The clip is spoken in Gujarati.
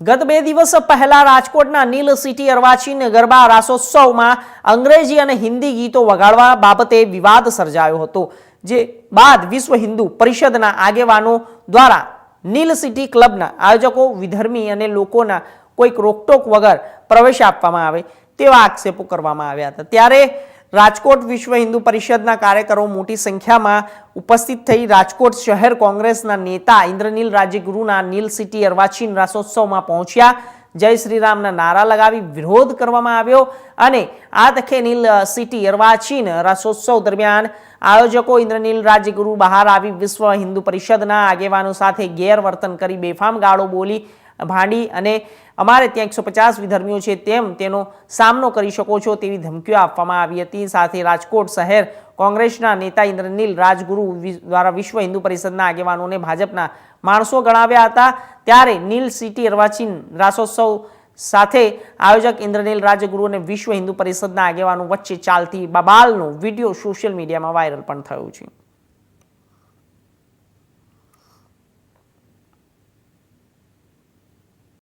ગત બે દિવસ પહેલા રાજકોટના નીલ સિટી અર્વાચીન ગરબા રાસોત્સવમાં અંગ્રેજી અને હિન્દી ગીતો વગાડવા બાબતે વિવાદ સર્જાયો હતો, જે બાદ વિશ્વ હિન્દુ પરિષદના આગેવાનો દ્વારા નીલ સિટી ક્લબના આયોજકો, વિધર્મી અને લોકોના કોઈક રોકટોક વગર પ્રવેશ આપવામાં આવે તેવા આક્ષેપો કરવામાં આવ્યા હતા. ત્યારે રાજકોટ વિશ્વ હિન્દુ પરિષદના કાર્યકરો મોટી સંખ્યામાં ઉપસ્થિત થઈ રાજકોટ શહેર કોંગ્રેસના નેતા ઇન્દ્રનીલ રાજ્યગુરુના નીલ સિટી અર્વાચીન રાસોત્સવમાં પહોંચ્યા. જય શ્રીરામના નારા લગાવી વિરોધ કરવામાં આવ્યો અને આ તકે નીલ સિટી અર્વાચીન રાસોત્સવ દરમિયાન આયોજકો ઇન્દ્રનીલ રાજ્યગુરુ બહાર આવી વિશ્વ હિન્દુ પરિષદના આગેવાનો સાથે ગેરવર્તન કરી બેફામ ગાળો બોલી ભાંડી અને અમારે ત્યાં એકસો પચાસ વિધર્મીઓ છે તેમ તેનો સામનો કરી શકો છો તેવી ધમકીઓ આપવામાં આવી હતી. સાથે રાજકોટ શહેર કોંગ્રેસના નેતા ઇન્દ્રનીલ રાજગુરુ દ્વારા વિશ્વ હિન્દુ પરિષદના આગેવાનોને ભાજપના માણસો ગણાવ્યા હતા. ત્યારે નીલ સિટી અર્વાચીન રાસોત્સવ સાથે આયોજક ઇન્દ્રનીલ રાજગુરુ અને વિશ્વ હિન્દુ પરિષદના આગેવાનો વચ્ચે ચાલતી બબાલનો વીડિયો સોશિયલ મીડિયામાં વાયરલ પણ થયો છે.